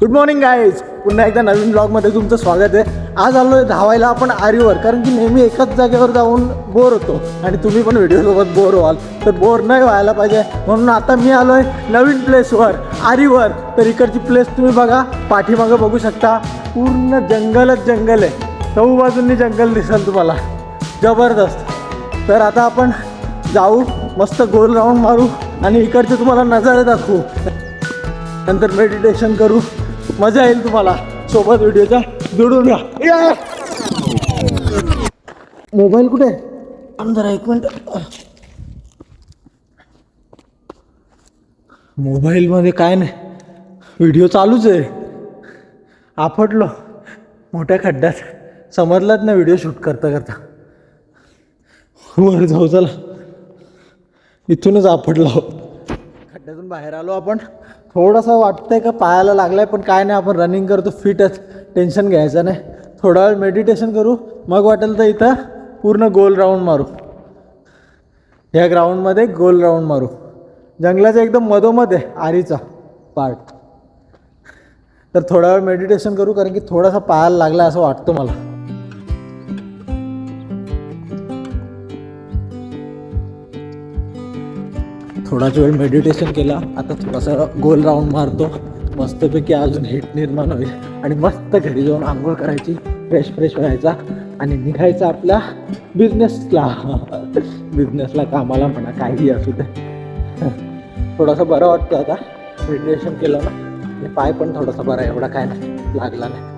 Good morning guys पुन्हा एकदा नवीन ब्लॉगमध्ये तुमचं स्वागत आहे. आज आलो आहे धावायला आपण आरीवर कारण की नेहमी एकाच जागेवर जाऊन बोर होतो. आणि तुम्ही पण व्हिडिओसोबत बोर व्हाल. तर बोर नाही व्हायला पाहिजे. म्हणून आता मी आलो आहे नवीन प्लेसवर आरीवर. तर इकडची प्लेस तुम्ही बघा. पाठीमागं बघू शकता. पूर्ण जंगलच जंगल आहे. चहू बाजूंनी जंगल दिसेल तुम्हाला. जबरदस्त. तर आता आपण जाऊ. मस्त गोल राऊंड मारू. आणि इकडचे तुम्हाला नजारे दाखवू. नंतर मेडिटेशन करू. मजा येईल तुम्हाला. सोबत व्हिडिओच्या जोडून घ्या. मोबाईल कुठे? आहे? जरा एक मिनिट. मोबाईलमध्ये काय नाही. व्हिडिओ चालूच आहे. आपटलो. मोठ्या खड्ड्यात. समजलाच ना व्हिडिओ शूट करता करता. वर जाऊ चला. इथूनच आपटलो. खड्ड्यातून बाहेर आलो आपण. थोडंसं वाटतंय का पायाला लागलाय पण काय नाही आपण रनिंग करतो फिटच टेन्शन घ्यायचं नाही. थोडा वेळ मेडिटेशन करू. मग वाटेल तर इथं पूर्ण गोल राऊंड मारू. ह्या ग्राउंडमध्ये गोल राऊंड मारू. जंगलाचा एकदम मधोमध आहे आरीचा पार्ट तर थोडा वेळ मेडिटेशन करू कारण की थोडासा पायाला लागला असं वाटतं मला. थोडाच वेळ मेडिटेशन केला. आता थोडासा गोल राऊंड मारतो. मस्तपैकी अजून हिट निर्माण होईल. आणि मस्त घरी जाऊन आंघोळ करायची फ्रेश फ्रेश व्हायचा. आणि निघायचा आपल्या बिझनेसला बिझनेसला कामाला म्हणा काही असू दे. थोडासा बरं वाटतं आता. मेडिटेशन केलं ना पाय पण थोडासा बरा आहे एवढा काय नाही. लागला नाही.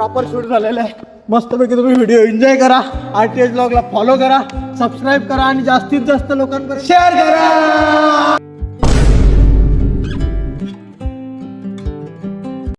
प्रॉपर शूट झालेलं आहे. मस्तपैकी तुम्ही व्हिडिओ एन्जॉय करा. आर टी एच ब्लॉगला फॉलो करा. सबस्क्राईब करा आणि जास्तीत जास्त लोकांपर्यंत शेअर करा!